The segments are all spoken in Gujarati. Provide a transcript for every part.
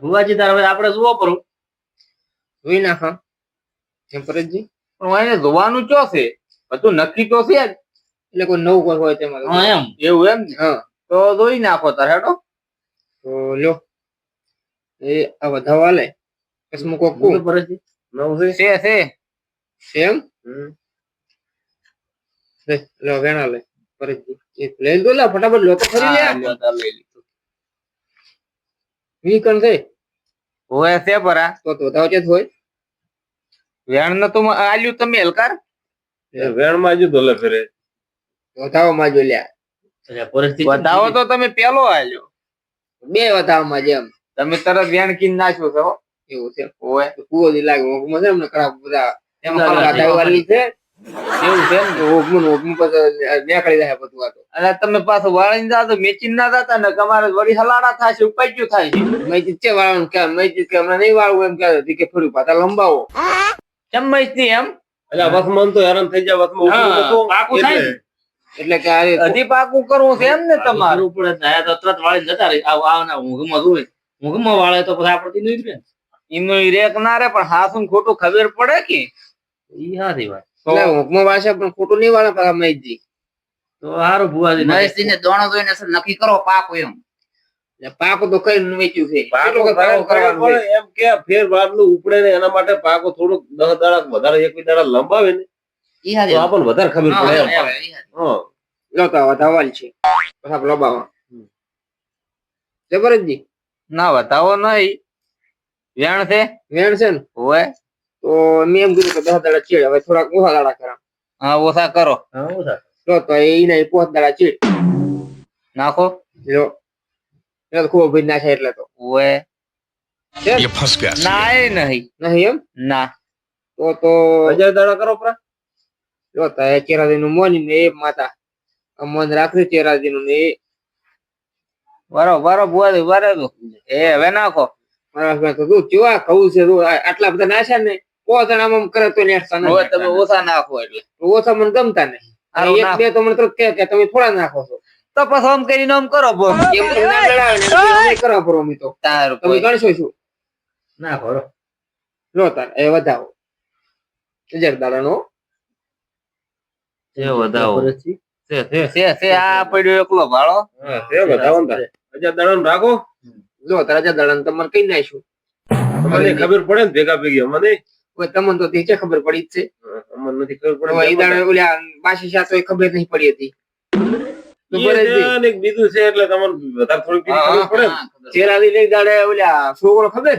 ભુવાજી તાર હવે આપણે જોવો પડું. જોઈ નાખો. કેમ પરેશજી પણ એને જોવાનું ચો છે? બધું નક્કી તો છે જ. એટલે કોઈ નવું કોઈ હોય તેમાં હા એમ. એવું એમ ને? હા. તો જોઈ નાખો તાર હેડો. તો લ્યો. એ આ વધાવા લે. બસ મૂકો કુ. શું પરેશજી નવ છે? છે છે. એમ. લે લો વેણા લે. પરેશજી એક લઈ દો લે ફટાફટ લો તો ખરી લે. લઈ લીધું. વી થઈ હોય છે પરા. તો તો વધાવો ચેત હોય. વેણ ન તો આલ્યું તમે હલકાર? વેણમાં જ ધોલે ફેરે. વતાવો માં જો લ્યા પરેશજી બતાવો તો તમે પેલો આલ્યો. બે વધાવો માં જેમ તમે તરત વેણ કીન નાખ્યો છો એવું છે. હોય. કુવો દી લાગે ઓગમાં છે ખરાબ બધા એમ ખરાબ ના, છે. એવું છે ને ઓગમું ઓગમું પછી નીકળી જાય બધું આ તો અને તમે પાછો વાળીને જાતો મેચીને ના જાતા ને તમારે વળી હલાડા થાય છે ઉપાડ્યું થાય છે. મેં છે વાળવાનું કે મેં કે હમણાં નહીં વાળવું એમ કે કે ફરી પાછા લંબાવો. કેમ મૈસની એમ? એટલે આ તો હેરાન થઈ જાય. પાકું થાય. એટલે કે હજી પાકું કરવું છે એમ ને તમારે. ને. તો તરત વાળી જતા રહે. આવ આવ ના ઊંઘમાં જોવે ઊંઘમાં વાળે તો પછી નહીં એમનો રેક ના રે પણ હાસું ખોટું ખબર પડે કે? ઈ હારી વાત. તો એટલે પણ ખોટું નહીં વાળે પાછા મેજી તો હારું ભુવાજી મહેશજીને દોણો જોઈને નક્કી કરો પાકો એમ. પાકો તો કઈ વેચ્યું છે. પાકો કરવાનું કરવાનું એમ કે ફેર બારનું ઉપડે ને એના માટે પાકો થોડુંક દસ દાડા વધારે એક બે દાડા લંબાવે ને. તો આપણને વધારે ખબર પડે. હા, ઈ હારી. હા. લો તો વધાવાલ છે. પછી જબરજજી ના વધાવો નહીં. વેણ છે? વેણ છે ને? હોય તો મેં એમ કીધું કે દસ દાડા ચીડ હવે થોડાક ઓછા દાડા કરા હા ઓછા કરો હા, હું થાય? લો તો એના પોત દાડા ચીડ નાખો લો એટલે ખૂબ ભીડ નાખે એટલે તો હોય ये फंस गया ના એ નહીં નહીં એમ ના તો તો હજાર દાડા કરો પરા લો તો એ ચેરાજી નું મોની ને એ માતા અમન રાખી ચેરાજી નું ને એ બરો બરો બુઆ બરે તો એ હવે નાખો મારા હસબન્ડ તો તું કેવા કહું છે તું આ- આટલા બધા નાખ્યા ને આમ કરે તો નેટ હવે તમે ઓછા નાખો એટલે. ઓછા મને ગમતા નહીં. એક બે તો મને તરત કે તમે થોડા નાખો છો. તો પછી આમ કરીને આમ કરો બોલ એમ તમને ના લડાવે કરવા પડો અમે તો. તારું તમે ગણશો શું? ના ખરો લો તાર એ વધાવો. હજાર દાડાનો એ વધાવો. છે? છે છે છે આ પડ્યો એકલો ભાળો. બતાવો ને તારે. હજાર દાડા રાખો. લો તાર અજા દાડાનો તમને તમારે કઈ નાખ્યું. તમને ખબર પડે ને ભેગા ભેગી કોઈ તમને તો તે ખબર પડી જ છે. અમને નથી ખબર પડી. દાડે ઓલા બાસી શાહ એ ખબર નહીં પડી હતી. ને બીજું છે એટલે તમને ને. ખબર. દાડે ઓલા છોકરો ખબર?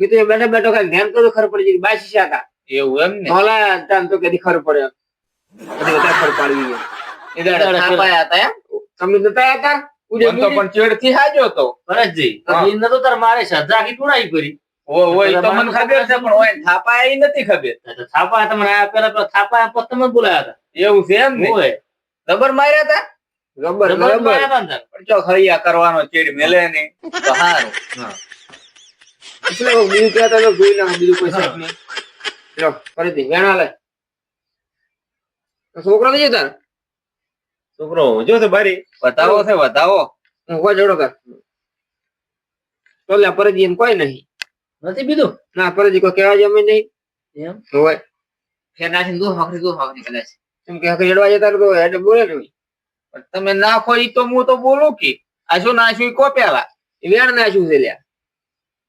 મેં તો બેઠા બેઠો કઈ ધ્યાન કરો ખબર પડી કે બાસી શાહ એવું એમ ને? ભલા તાન તો કદી ખબર પડે કદી વધારે ખબર પાડવી એ દાડે થાપાયા હતા એમ. તમે નતા હતા તો પણ ચેડથી હાજો તો ભરતજી તો નતો તાર મારે સજા કીધું ટોળાઈ કરી હોય તો મને ખબર છે પણ થાપા એ નથી ખબર. તો થાપા તમને આ પેલા પેલા થાપા તમે જ બોલાયા એવું છે એમ ને? હોય. દબર માર્યા તા રબર રબર હતા પણ કરવાનો ચેડ મેલે ને તો હારું. એટલે હું બીજું કહેતા તો જોઈ નાખો બીજું કોઈ નહીં. લો ફરીથી વેણા લે. છોકરો નહીં તાર છોકરો જો છે બારી બતાવો છે બતાવો હું કોઈ જોડો કર. તો લે ફરીથી એમ કોઈ નહીં. નથી બીજું? ના પરજી કોઈ કહેવા જમે નહીં. એમ? હોય. ફેર નાખીને દો ભાખરી દો ભાખરી કદાચ. એમ કે હકે જડવા જતા તો એટલે બોલે નહીં. પણ તમે ના ખોઈ તો હું તો બોલું કે આ શું નાખ્યું કો પેલા વેણ નાખ્યું છે લ્યા.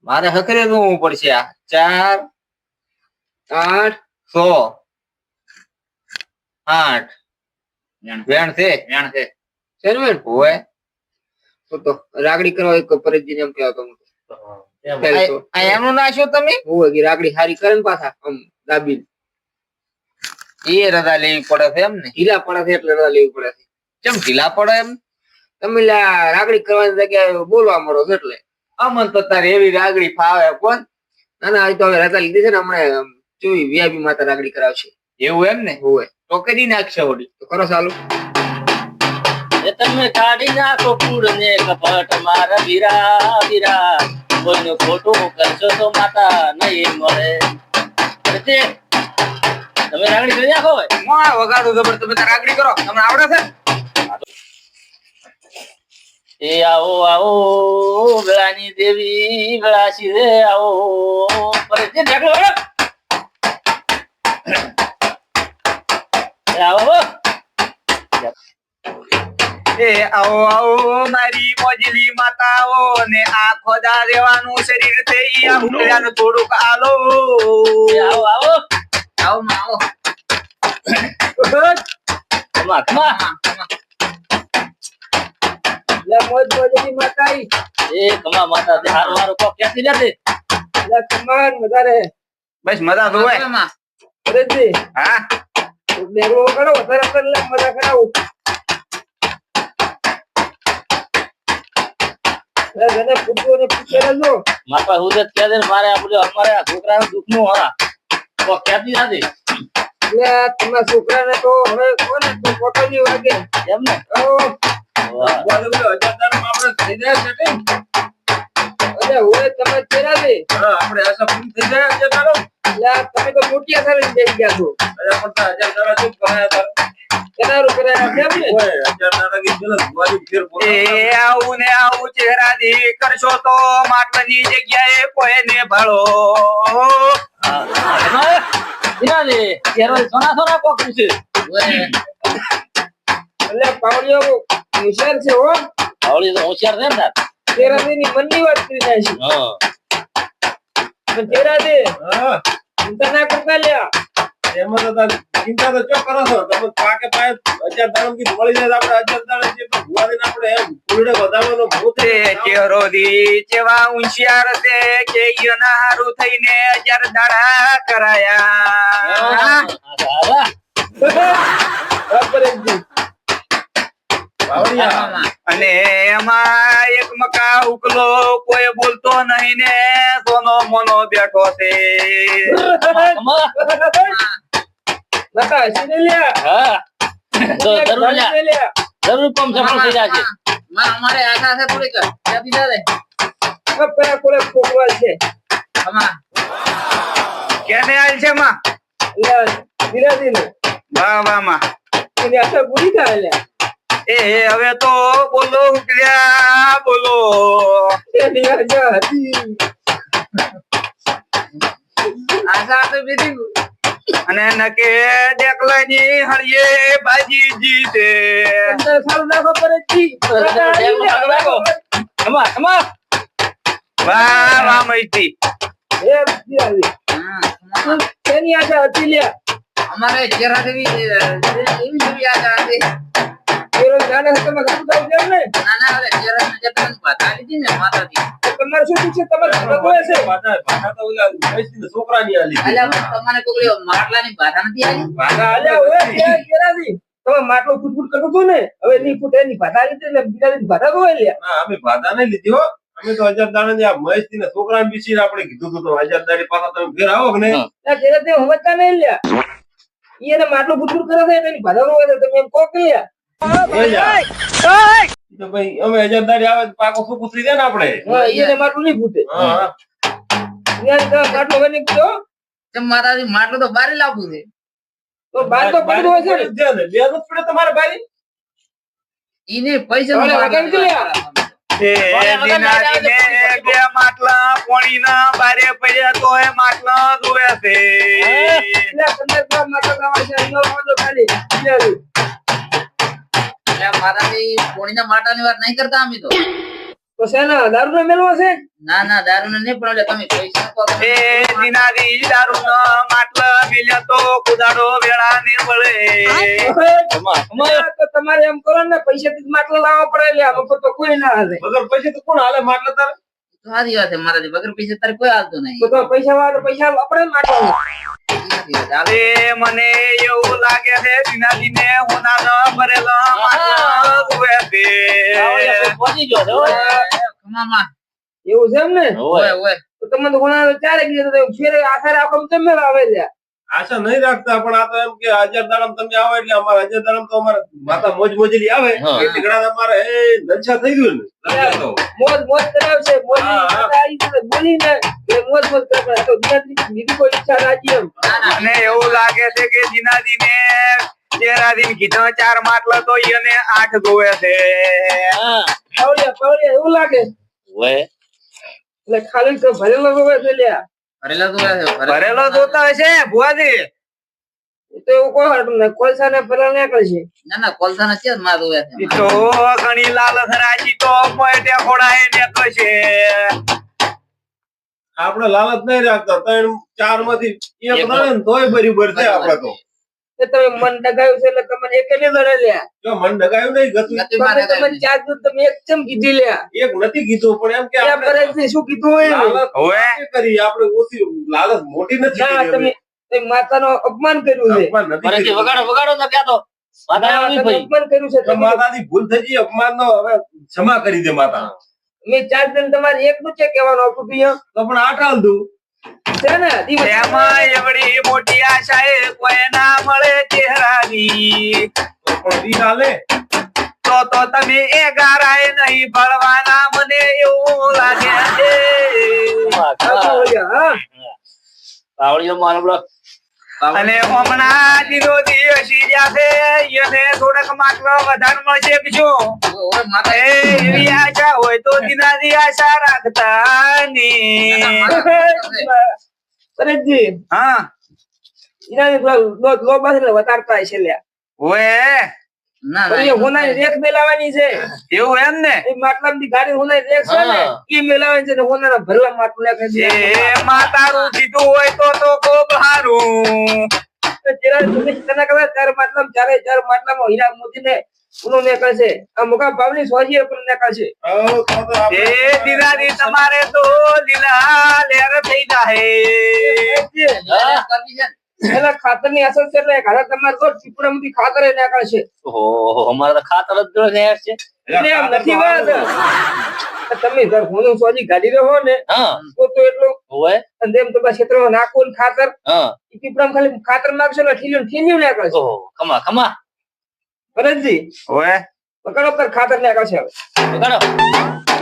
મારે હકરે જોવું પડશે આ. ચાર આઠ સો આઠ. વેણ. છે? વેણ છે. વેણ? હોય. તો રાગડી કરવા એક પરજી એમ કહેતો હું એનું નાશો તમે? હું કે રાગડી હારી કરે ને પાછા આમ દાબી એ રજા લેવી પડે છે એમ ને ઢીલા પડે છે એટલે રજા લેવી પડે છે. કેમ ઢીલા પડે એમ? તમે રાગડી કરવાની જગ્યાએ બોલવા મળો છો એટલે. અમન તો તારે એવી રાગડી ફાવે કોણ? ના ના તો હવે રજા લીધી છે ને હમણાં જોઈ વ્યાપી માતા રાગડી કરાવશે. એવું એમ ને? હોય. તો કરી નાખશે ઓડી તો કરો ચાલુ. તમે કાઢી નાખો પૂર ને કપટ મારા વીરા વીરા. કોઈનું ખોટું કરશો તો માતા નહીં મળે. તમે રાગડી કરી નાખો માં વગાડો જબર તમે તાર રાગડી કરો. તમને આવડે છે? એ આવો આવો વેળાની દેવી વેળાશી રે આવો. પરે જે ઢેકલો એ આવો. એ આવો આવો મારી મોજલી માતાઓ ને આ ખોદા રેવાનું શરીર થઈ આ ઉકળ્યાનું થોડુંક આલો. આવો આવો. આવો માં આવો. ખમા ખમા આમાં, આમાં. લે મોજ મોજની માતા એ ખમા માતા તે હારું. જાતે લે મજા રે બસ મજા તો હોય. હા. કરો વધારે કર લે મજા કરાવું. લે જેને પૂછવું ને પૂછે રહેજો. મારા પાસે ઉદત કહે છે મારે આ બધું અમારે આ છોકરાનું દુઃખનું હરા કોક ક્યાંથી જાતે એટલે તમારા છોકરાને તો હવે કોને તો નહીં વાગે. એમ ને? ઓ. બોલે બોલે હજાર દાડામાં આપણે થઈ જાય ને અરે હોય તમે ચેરા દે હા આપણે આશા પૂરી થઈ જાય છે તારો એટલે તમે તો મોટી અસર બેસી ગયા છો. અરે પણ હજારદાર શું કરાયા તારે? આવું ને આવું ચહેરાથી કરશો તો માટલાની જગ્યાએ કોઈને ભાળો. સોના સોના કોક એટલે પાવડીઓ હોશિયાર છે હો. પાવડી તો હોશિયાર છે ને તાર. તેરા દે ની મનની વાત કરી જાય છે. પણ તેરા દે હા, ચિંતા ના કરતા લ્યા. એમાં તો તારે ચિંતા તો ચો કરો છો? તમે પાકે પાય હજાર દાડા કી મળી જાય તો આપણે હજાર દાડા જે દેને આપણે એમ ફૂલડે વધારવાનો ભૂત તે ચહેરો દી ચેવા હોશિયાર છે કે ઈયોના હારું થઈને હજાર દાડા કરાયા. બરાબર. બાવળિયા. અને એમાં એક મકા ઉકલો કોઈ બોલતો નહીં ને સોનો મોનો બેઠો છે. નકા હસીને હા. તો જરૂર લે જરૂર પમ સફળ થઈ જાશે. માં અમારે આશા છે થોડીક. ક્યાંથી જાતે આ પેલા કોલે કોકવાલ છે. આમાં. કેને આલ છે માં? લે ધીરાજી ને વાહ વાહ. માં એની આશા પૂરી થાય લ્યા. એ હવે તો બોલો ઉકલ્યા બોલો. એની આશા હતી. આશા તો બીજી અને નકે દેખલાની હળીએ બાજી જીતે. અંદર સારું નાખો પરજી જી. કમા કમા વાહ વાહ મૈતી એ આવી. હા, આમાં. એની હતી લે અમારે ચેરા દેવી એવી જેવી આશા હતી. તમારે શું પૂછે તમારે છે તો આલી. તમારે કોઈ બાધા નથી તમે માટલો ફૂટફૂટ કરો છો ને હવે ની ફૂટ એની ભાતા લીધી એટલે બીજાની ભાતા તો હોય લ્યા અમે ભાષા નહીં લીધી હો અમે તો હજાર આ મહેશજીના છોકરાને વિશે આપણે કીધું હતું તો હજાર દાડી પાછા તમે ફેર આવો નહીં? હા. સમજતા નહીં લ્યા એને માટલો ફૂટફૂટ કરે છે એની ભાતા. તમે એમ કહો કે લ્યા. તો ભાઈ અમે હજાર આવે પાકો સૂકું થઈ જાય ને આપણે. એને માટલું નહીં ફૂટે. માટલો તો બારે લાવવું છે. તો બાર તો પડ્યું હોય છે ને. જાય. બે જ પડે તમારે ઈને પૈસા બે માટલા પોણીના બારે પડ્યા તો એ માટલા ધોવે છે. પોણીના માટાની વાત નહીં કરતા અમે તો. તો શેના દારૂનો મેલવો છે? ના ના દારૂ નહીં પણ એટલે તમે પૈસા કહો તો એ દિનાજી દારૂનો માટલા તો કુદાડો વેળા. ને મળે કમા કમા અલ્યા, તો તમારે એમ કરો ને પૈસા થી માટલો લાવવા પડે મફત તો કોઈ ના હાલે. વગર પૈસા તો કોણ હાલે માટલા તારે? સારી વાત છે માતાજી વગર પૈસા તારે કોઈ હાલતો નહીં. તો પૈસા વાળા પૈસા આપણે માટલો. અરે મને એવું લાગે છે દિનાજીને ને ભરેલો ના ભરેલા છે. પહોંચી ગયો છો એવું છે એમ ને ઓય. ઓય. તો તમે તો ચારે ફેરે આખરે આપણે તમે આવે લ્યા આશા નહીં રાખતા પણ આ તો એમ કે હજાર દાડમ તમે આવો એટલે અમારે હજાર દાડમ તો અમારે માતા મોજ મોજલી આવે. એટલે ઘણા અમારે એ નશા થઈ ગયું ને. મોજ મોજ કરાવશે મોજ બોલીને એ મોજ મોજ કરે તો બીજી કોઈ ઈચ્છા રાખી એમ. ના, ના. એવું લાગે છે કે દિનાજીને ચેરાદીન કીધો ચાર માટલા તો એને આઠ ગોવે છે. પાવડિયા પાવડિયા એવું લાગે? ઓય. એટલે ખાલી તો ભરેલો ગોવે છે લ્યા. ભરેલો જોતા હશે ભુવાજી. એ તો એવું કહો તમને કોલસા ને ભરેલા છે. ના ના કોલસાનો છે જ માલ હોય છે. ઈ તો ઘણી લાલચ રાખી તો મોઢે ખોડાય ને કશે આપણે લાલચ નહીં રાખતા ત્રણ ચારમાંથી એક ભરી ને તોય બરાબર છે આપડે તો. તમે મન ડગાયું છે એટલે તમને એક નહીં દડે લ્યા. જો મન ડગાયું નહીં ગતું તમે તમને ચાર દૂધ તમે એક ચમ કીધી લ્યા. એક નથી કીધું પણ એમ કે આપણે પરેશજી શું કીધું હોય ને? લાલચ હવે? કરી આપણે ઓછી લાલચ મોટી નથી ના કરી તમે તે માતાનો અપમાન કર્યું છે. અપમાન નથી વગાડો વગાડો તો ક્યાં તો? ના, અપમાન કર્યું છે તો તમે માતાની ભૂલ થઈ ગઈ અપમાન નો હવે ક્ષમા કરી દે માતા મેં ચાર દિન તમારે એક નું છે કહેવાનું હતું તો પણ આટાલ દઉં. છે ને એમાં એવડી મોટી આશા એ કોઈ ના મળે ચહેરાની. તો તો તમે એ ગારાએ નહીં ભળવાના મને એવું લાગે છે. મારો અને હમણાં દીનો દી હસી એને થોડાક માટલો વધારે મળશે બીજું. એવી આશા હોય તો દીનાની આશા રાખતા ની પરેશજી હા. એના પેલા લો બસ એટલે વધારતા હશે લ્યા. ઓએ ના ના હોનાની રેખ મેલાવાની છે. એવું એમ ને? એ માટલામાંથી ગાડી હોનાની રેખ છે ને એ મેલાવાની છે ને હોનાના ભરેલા માટલું લેખે છે એ માતારું કીધું હોય તો તો ખૂબ હારું. તમે તને ખબર ચાર માટલામાં ચારે ચાર માટલામાં હીરા ઊનું નીકળે છે તમારે તો લીલા લેર થઈ જાય ખાતરની અસર છે એટલે ઘરે તમારે તો ટીપડામાંથી ખાતર ય નીકળે છે. ઓહો અમારે તો ખાતર જ જોડે છે. નથી વાત. તમે સ્વાજી સોજી ગાડી રહો ને તો તો એટલું હોય અને એમ તમારા ક્ષેત્રમાં નાખો ને ખાતર. હા. ઈ ખાલી ખાતર નાખશો એટલે ઠીલ્યું ને ઠીલ્યું નીકળે છે. ઓહો ખમા ખમા. ભરતજી ઓએ પકડો પર ખાતર નીકળે છે હવે. વગાડો